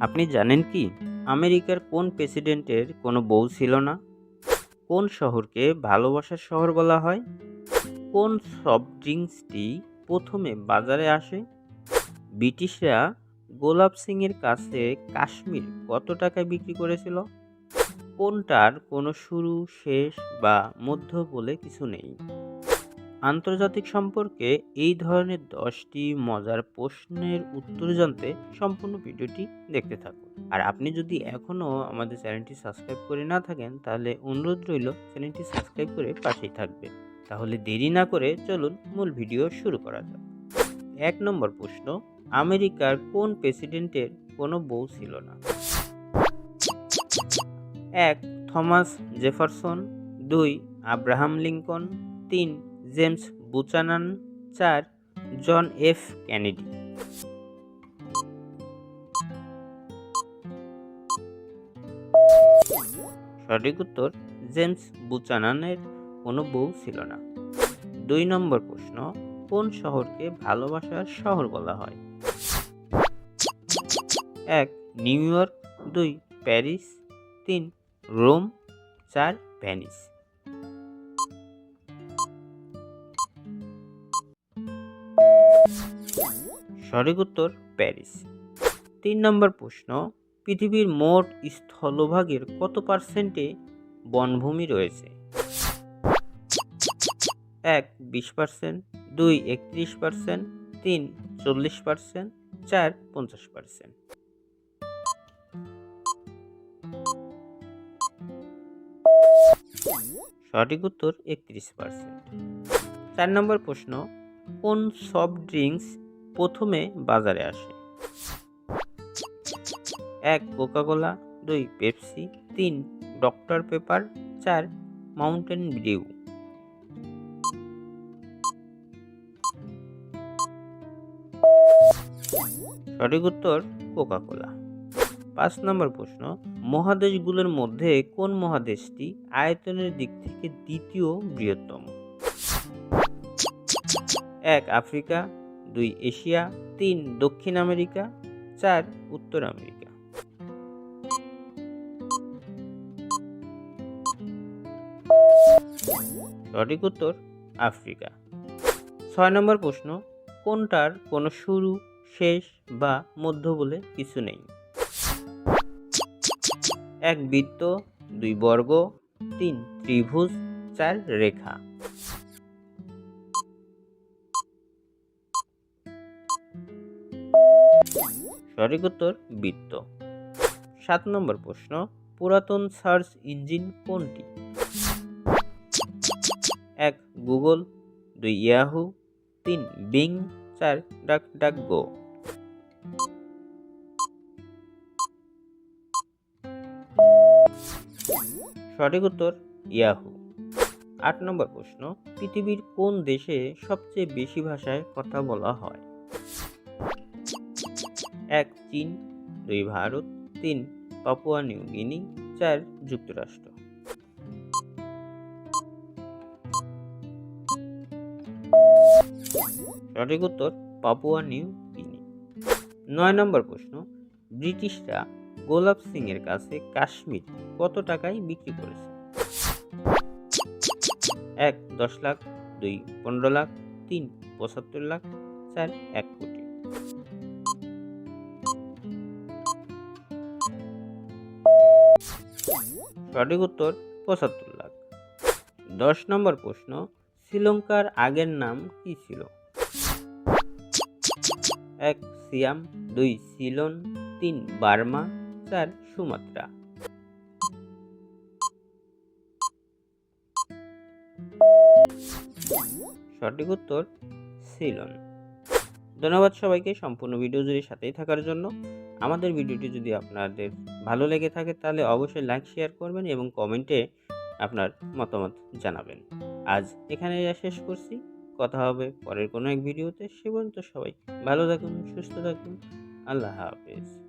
আপনি জানেন কি? আমেরিকার কোন প্রেসিডেন্টের কোনো বউ ছিল না? কোন শহরকে ভালোবাসার শহর বলা হয়? কোন সফট ড্রিঙ্কসটি প্রথমে বাজারে আসে? ব্রিটিশরা গোলাপ সিংয়ের কাছে কাশ্মীর কত টাকায় বিক্রি করেছিল? কোনটার কোনো শুরু, শেষ বা মধ্য বলে কিছু নেই। আন্তর্জাতিক সম্পর্কে এই ধরনের দশটি মজার প্রশ্নের উত্তর জানতে সম্পূর্ণ ভিডিওটি দেখতে থাকুন। আর আপনি যদি এখনও আমাদের চ্যানেলটি সাবস্ক্রাইব করে না থাকেন, তাহলে অনুরোধ রইল চ্যানেলটি সাবস্ক্রাইব করে পাশেই থাকবে তাহলে দেরি না করে চলুন মূল ভিডিও শুরু করা যাক। এক নম্বর প্রশ্ন, আমেরিকার কোন প্রেসিডেন্টের কোনো বউ ছিল না? এক, থমাস জেফারসন। দুই, আব্রাহাম লিঙ্কন। তিন জেমস বুচানান চার, জন এফ ক্যানেডি সঠিক উত্তর, জেমস বুচানানের কোনো বউ ছিল না। দুই নম্বর প্রশ্ন, কোন শহরকে ভালোবাসার শহর বলা হয়? এক, নিউ ইয়র্ক, দুই, প্যারিস, তিন, রোম, চার ভ্যানিস সঠিক উত্তর প্যারিস। তিন নম্বর প্রশ্ন, পৃথিবীর মোট স্থলভাগের কত পার্সেন্টে বনভূমি রয়েছে? এক, বিশ পার্সেন্ট, দুই, একত্রিশ পার্সেন্ট, তিন, চল্লিশ পার্সেন্ট, চার, পঞ্চাশ পার্সেন্ট। সঠিক উত্তর একত্রিশ পার্সেন্ট। চার নম্বর প্রশ্ন কোন সফট ড্রিঙ্কস প্রথমে বাজারে আসে? এক, কোকাকোলা, দুই, পেপসি, তিন, ডক্টর পেপার, চার, মাউন্টেন ডিউ সঠিক উত্তর, কোকাকোলা। পাঁচ নম্বর প্রশ্ন, মহাদেশগুলোর মধ্যে কোন মহাদেশটি আয়তনের দিক থেকে দ্বিতীয় বৃহত্তম? এক আফ্রিকা, দুই এশিয়া, তিন দক্ষিণ আমেরিকা, চার উত্তর আমেরিকা। সঠিক উত্তর, আফ্রিকা। ছয় নম্বর প্রশ্ন, কোনটার কোনো শুরু, শেষ বা মধ্য বলে কিছু নেই? এক বৃত্ত, দুই বর্গ, তিন ত্রিভুজ, চার রেখা। সঠিক উত্তর বৃত্ত। সাত নম্বর প্রশ্ন, পুরাতন সার্চ ইঞ্জিন কোনটি? এক, গুগল, দুই, ইয়াহু, তিন, বিং, চার, ডাক ডাক, গো। সঠিক উত্তর ইয়াহু। আট নম্বর প্রশ্ন, পৃথিবীর কোন দেশে সবচেয়ে বেশি ভাষায় কথা বলা হয়? এক চীন দুই ভারত, তিন, পাপুয়া, নিউ গিনি, চার, যুক্তরাষ্ট্র। সঠিক উত্তর, পাপুয়া, নিউ গিনি। নয় নম্বর প্রশ্ন, ব্রিটিশরা গোলাপ সিং এর কাছে কাশ্মীর কত টাকায় বিক্রি করেছে? এক, দশ লাখ, দুই, পনেরো লাখ, তিন, পঁচাত্তর লাখ, চার, এক কোটি। সঠিক উত্তর পঁচাত্তর লাখ। দশ নম্বর প্রশ্ন, শ্রীলঙ্কার আগের নাম কি ছিল? এক, সিয়াম, দুই, সিলন, তিন, বার্মা, চার, সুমাত্রা। সঠিক উত্তর, সিলন। ধন্যবাদ সবাইকে সম্পূর্ণ ভিডিও জুড়ে সাথেই থাকার জন্য। আমাদের ভিডিওটি যদি আপনাদের ভালো লেগে থাকে তাহলে অবশ্যই লাইক, শেয়ার করবেন এবং কমেন্টে আপনার মতামত জানাবেন। আজ এখানে যা শেষ করছি। কথা হবে পরের কোনো এক ভিডিওতে। সে পর্যন্ত সবাই ভালো থাকুন, সুস্থ থাকুন। আল্লাহ হাফেজ।